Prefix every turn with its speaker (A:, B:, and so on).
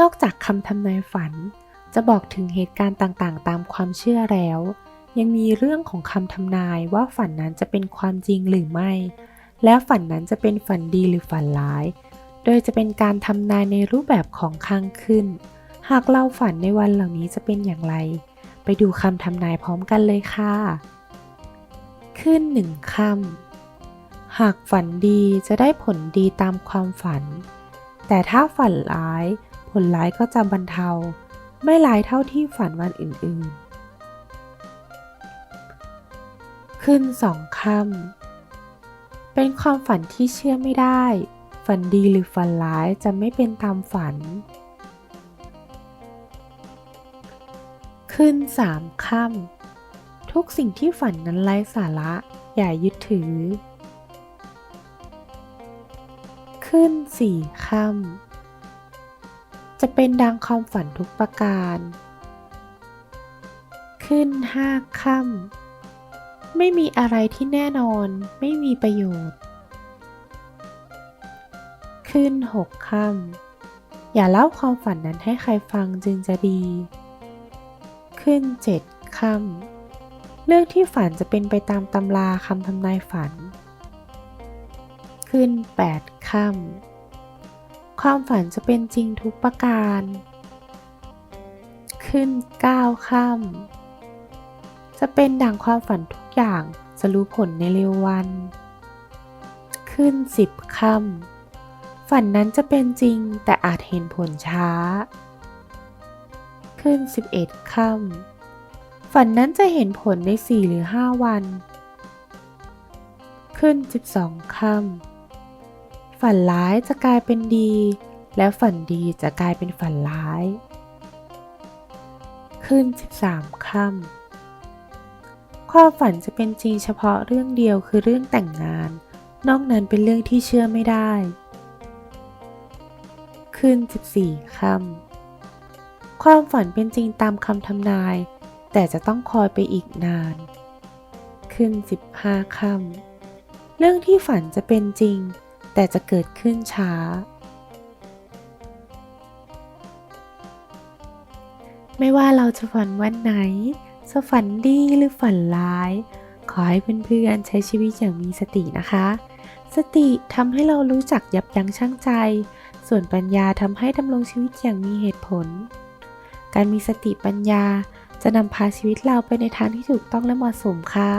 A: นอกจากคำทำนายฝันจะบอกถึงเหตุการณ์ต่างๆ ตามความเชื่อแล้ว ยังมีเรื่องของคำทำนายว่าฝันนั้นจะเป็นความจริงหรือไม่ และฝันนั้นจะเป็นฝันดีหรือฝันร้าย โดยจะเป็นการทำนายในรูปแบบของข้างขึ้น หากเราฝันในวันเหล่านี้จะเป็นอย่างไร ไปดูคำทำนายพร้อมกันเลยค่ะ ขึ้นหนึ่งคำหากฝันดีจะได้ผลดีตามความฝัน แต่ถ้าฝันร้าย ผลร้ายก็จะบรรเทา ไม่ร้ายเท่าที่ฝันวันอื่นๆ ขึ้นสองค่ำเป็นความฝันที่เชื่อไม่ได้ ฝันดีหรือฝันร้ายจะไม่เป็นตามฝัน ขึ้นสามค่ำทุกสิ่งที่ฝันนั้นไร้สาระ อย่ายึดถือ ขึ้นสี่ค่ำจะเป็นดังความฝันทุกประการ ขึ้นห้าค่ำไม่มีอะไรที่แน่นอนไม่มีประโยชน์ ขึ้นหกค่ำอย่าเล่าความฝันนั้นให้ใครฟังจึงจะดี ขึ้นเจ็ดค่ำเรื่องที่ฝันจะเป็นไปตามตำราคำทำนายฝัน ขึ้นแปดค่ำความฝันจะเป็นจริงทุกประการ ขึ้นเก้าค่ำจะเป็นดังความฝันทุกอย่างจะรู้ผลในเร็ววัน ขึ้นสิบค่ำฝันนั้นจะเป็นจริงแต่อาจเห็นผลช้า ขึ้น 11ค่ำฝันนั้นจะเห็นผลใน 4 หรือ 5 วันขึ้น 12 ค่ำ ฝันร้ายจะกลายเป็นดี และฝันดีจะกลายเป็นฝันร้าย ขึ้น 13ค่ำความฝันจะเป็นจริงเฉพาะเรื่องเดียวคือเรื่องแต่งงาน นอกนั้นเป็นเรื่องที่เชื่อไม่ได้ ขึ้น 14ค่ำความฝันเป็นจริงตามคำทำนาย แต่จะต้องคอยไปอีกนาน ขึ้น 15ค่ำเรื่องที่ฝันจะเป็นจริง แต่จะเกิดขึ้นช้า ไม่ว่าเราจะฝันวันไหน จะฝันดีหรือฝันร้าย ขอให้เพื่อนๆใช้ชีวิตอย่างมีสตินะคะ สติทำให้เรารู้จักยับยั้งชั่งใจ ส่วนปัญญาทำให้ดำรงชีวิตอย่างมีเหตุผล การมีสติปัญญาจะนำพาชีวิตเราไปในทางที่ถูกต้องและเหมาะสมค่ะ